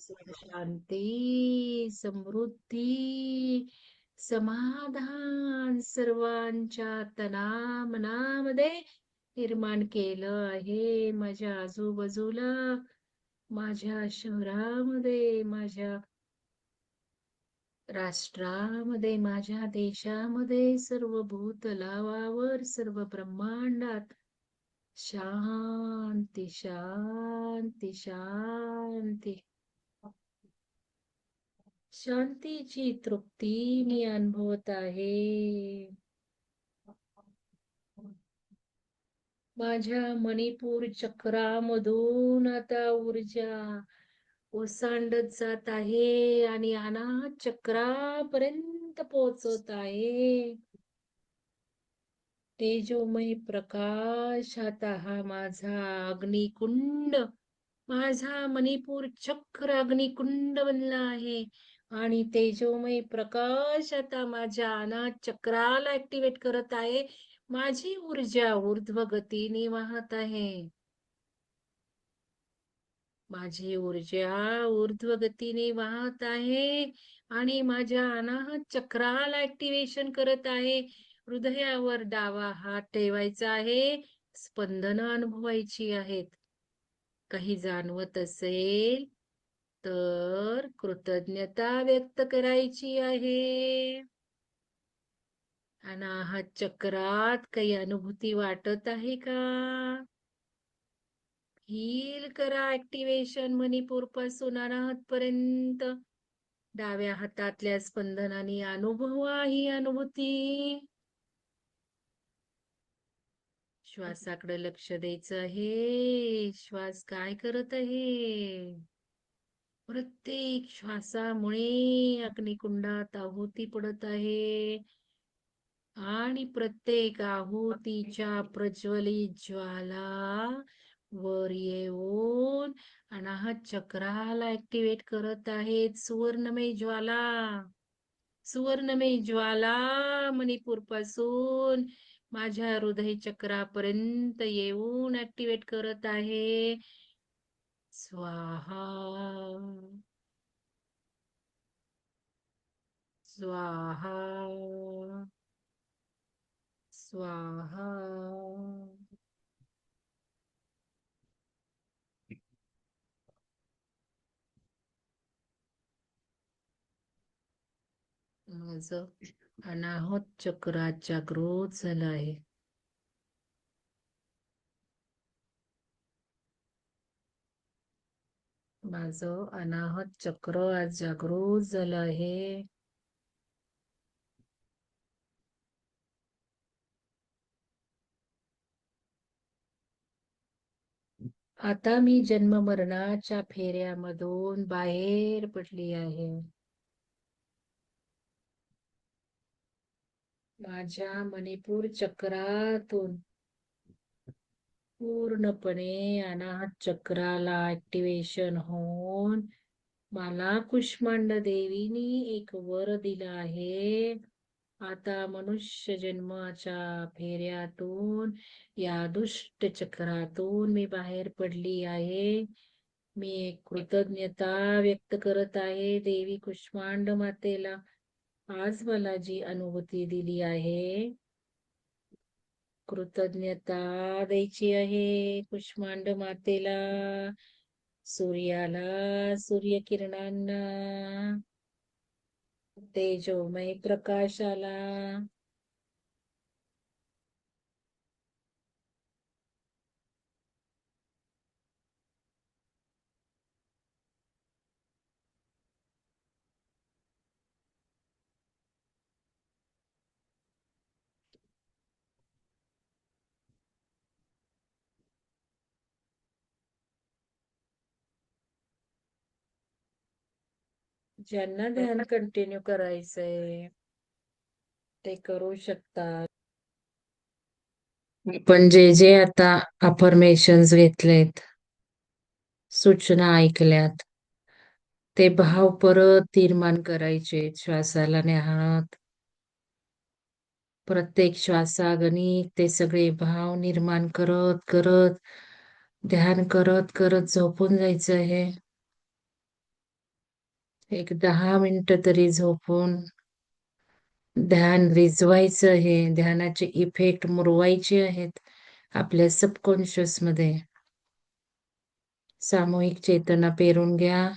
शांती समृद्धी समाधान सर्वांच्या तनामनामध्ये निर्माण केलं आहे माझ्या आजूबाजूला माझ्या शहरामध्ये माझ्या राष्ट्रामध्ये माझ्या देशामध्ये सर्व भूतलावावर सर्व ब्रह्मांडात. शांती शांती शांती. शांतीची तृप्ती मी अनुभवत आहे. माझ्या मणिपूर चक्रामधून आता ऊर्जा ओसांडत जात आहे आणि अनाहत चक्रापर्यंत पोहोचत आहे. तेजोमय प्रकाश आता हा माझा अग्निकुंड माझा मणिपूर चक्र अग्निकुंड बनला आहे. आणि तेजोमय प्रकाश आता माझ्या अनाथ चक्राला ऍक्टिव्हेट करत आहे माझी ऊर्जा ऊर्ध्व गतीने वाहत आहे. माझी ऊर्जा ऊर्ध्व गतीने वाहत आहे आणि माझ्या अनाहत चक्राला ऍक्टिव्हेशन करत आहे. हृदयावर डावा हात ठेवायचा आहे स्पंदन अनुभवायची आहेत. काही जाणवत असेल तर कृतज्ञता व्यक्त करायची आहे. अनाहत चक्रात काही अनुभूती वाटत आहे का? फील करा ऍक्टिव्हेशन मणिपूरपासून अनाहत पर्यंत डाव्या हातातल्या स्पंदनाने अनुभवा ही अनुभूती. श्वासाकडे लक्ष द्यायचं आहे. श्वास काय करत आहे? प्रत्येक श्वासामुळे अग्निकुंडात आहुती पडत आहे. आणि प्रत्येक आहुतीच्या प्रज्वलित ज्वाला वर येऊन अनाहत चक्राला ऍक्टिव्हेट करत आहेत. सुवर्णमय ज्वाला. सुवर्णमय ज्वाला मणिपूरपासून माझ्या हृदय चक्रापर्यंत येऊन ऍक्टिव्हेट करत आहे. स्वाहा स्वाहा स्वाहा माझं अनाहत चक्राच्या जागृत झालं आहे. माझं अनाहत चक्र आज जागृत झालं आहे. आता मी जन्म मरणाच्या फेऱ्यामधून बाहेर पडली आहे. माझ्या मणिपूर चक्रातून पूर्णपणे अनाहत चक्राला ऍक्टिव्हेशन होऊन मला कुष्मांड देवीनी एक वर दिला आहे. आता मनुष्य जन्माच्या फेऱ्यातून या दुष्ट चक्रातून मी बाहेर पडली आहे. मी एक कृतज्ञता व्यक्त करत आहे देवी कुष्मांड मातेला. आज मला जी अनुभूती दिली आहे कृतज्ञता द्यायची आहे कुष्मांड मातेला सूर्याला सूर्यकिरणांना तेजोमय प्रकाशाला. ज्यांना ध्यान कंटिन्यू करायचंय ते करू शकतात. पण जे जे आता अफर्मेशन्स घेतलेत सूचना ऐकल्यात ते भाव परत निर्माण करायचे. श्वासाला न्याहात. प्रत्येक श्वासागणिक ते सगळे भाव निर्माण करत करत ध्यान करत करत झोपून जायचं आहे. एक दहा मिनिटं तरी झोपून ध्यान रिजवायचं आहे. ध्यानाचे इफेक्ट मुरवायचे आहेत आपल्या सबकॉन्शियसमध्ये. सामूहिक चेतना पेरून घ्या.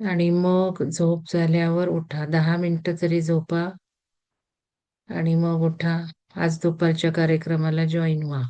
आणि मग झोप झाल्यावर उठा. दहा मिनिटं तरी झोपा. आणि मग उठा. आज दुपारच्या कार्यक्रमाला जॉईन व्हा.